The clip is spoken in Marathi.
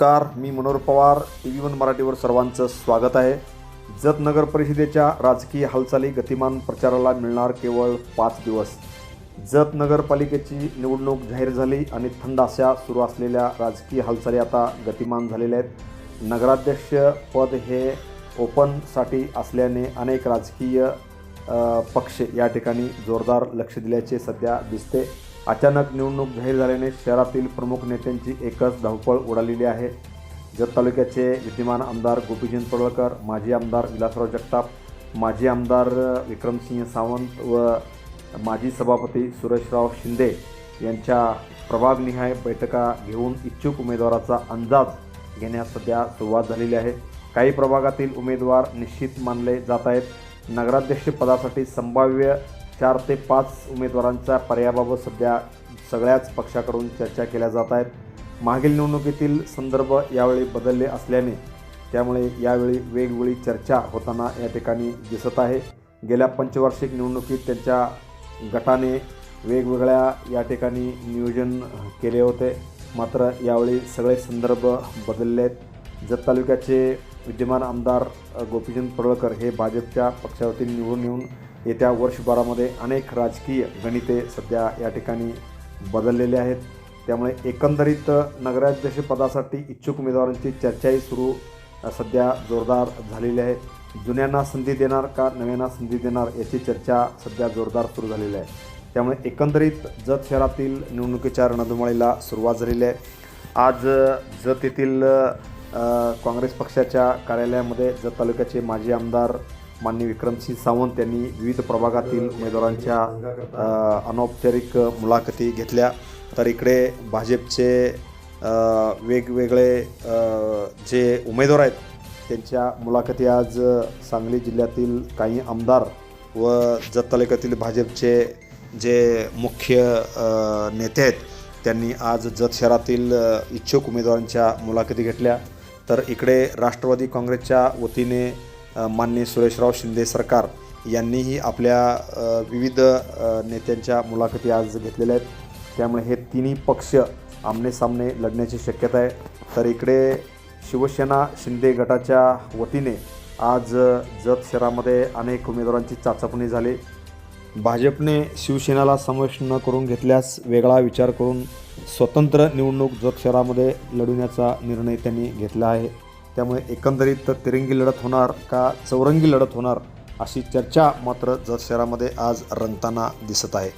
नमस्कार मी Manohar Pawar T V one मराठीवर सर्वांचं स्वागत आहे. जत नगर परिषदेच्या राजकीय हालचाली गतिमान प्रचाराला मिळणार केवळ पाच दिवस. जत नगरपालिकेची निवडणूक जाहीर झाली आणि थंड अशा सुरू असलेल्या राजकीय हालचाली आता गतिमान झालेल्या आहेत. नगराध्यक्ष पद हे ओपनसाठी असल्याने अनेक राजकीय पक्ष या ठिकाणी जोरदार लक्ष दिल्याचे सध्या दिसते. अचानक निवडणूक जाहीर झाल्याने शहरातील प्रमुख नेत्यांची एकच धावपळ उडालेली आहे. जत तालुक्याचे विद्यमान आमदार गोपीचंद पडळकर माजी आमदार विलासराव जगताप माजी आमदार विक्रमसिंह सावंत व माजी सभापती सुरेशराव शिंदे यांच्या प्रभागनिहाय बैठका घेऊन इच्छुक उमेदवाराचा अंदाज घेण्यास सध्या सुरुवात झालेली आहे. काही प्रभागातील उमेदवार निश्चित मानले जात आहेत. नगराध्यक्षपदासाठी संभाव्य चार ते पाच उमेदवारांच्या पर्यायाबाबत सध्या सगळ्याच पक्षाकडून चर्चा केल्या जात आहेत. मागील निवडणुकीतील संदर्भ यावेळी बदलले असल्याने त्यामुळे यावेळी वेगवेगळी चर्चा होताना या ठिकाणी दिसत आहे. गेल्या पंचवार्षिक निवडणुकीत त्यांच्या गटाने वेगवेगळ्या या ठिकाणी नियोजन केले होते. मात्र यावेळी सगळे संदर्भ बदलले आहेत. जत तालुक्याचे विद्यमान आमदार गोपीचंद पडळकर हे भाजपच्या पक्षावरती निवडून येऊन येत्या वर्षभरामध्ये अनेक राजकीय गणिते सध्या या ठिकाणी बदललेले आहेत. त्यामुळे एकंदरीत नगराध्यक्षपदासाठी इच्छुक उमेदवारांची चर्चाही सुरू सध्या जोरदार झालेली आहे. जुन्यांना संधी देणार का नव्यांना संधी देणार याची चर्चा सध्या जोरदार सुरू झालेली आहे. त्यामुळे एकंदरीत जत शहरातील निवडणुकीच्या रणधुमाळीला सुरुवात झालेली आहे. आज जत येथील काँग्रेस पक्षाच्या कार्यालयामध्ये जत तालुक्याचे माजी आमदार माननीय विक्रमसिंह सावंत यांनी विविध प्रभागातील उमेदवारांच्या अनौपचारिक मुलाखती घेतल्या. तर इकडे भाजपचे वेगवेगळे जे उमेदवार आहेत त्यांच्या मुलाखती आज सांगली जिल्ह्यातील काही आमदार व जत तालुक्यातील भाजपचे जे मुख्य नेते आहेत त्यांनी आज जत शहरातील इच्छुक उमेदवारांच्या मुलाखती घेतल्या. तर इकडे राष्ट्रवादी काँग्रेसच्या वतीने माननीय सुरेशराव शिंदे सरकार यांनीही आपल्या विविध नेत्यांच्या मुलाखती आज घेतलेल्या आहेत. त्यामुळे हे तिन्ही पक्ष आमनेसामने लढण्याची शक्यता आहे. तर इकडे शिवसेना शिंदे गटाच्या वतीने आज जत शहरामध्ये अनेक उमेदवारांची चाचपणी झाली. भाजपने शिवसेनेला समावेश न करून घेतल्यास वेगळा विचार करून स्वतंत्र निवडणूक जत शहरामध्ये लढवण्याचा निर्णय त्यांनी घेतला आहे. त्यामुळे एकंदरीत तिरंगी लढत होणार का चौरंगी लढत होणार अशी चर्चा मात्र जत शहरामध्ये आज रंगताना दिसत आहे.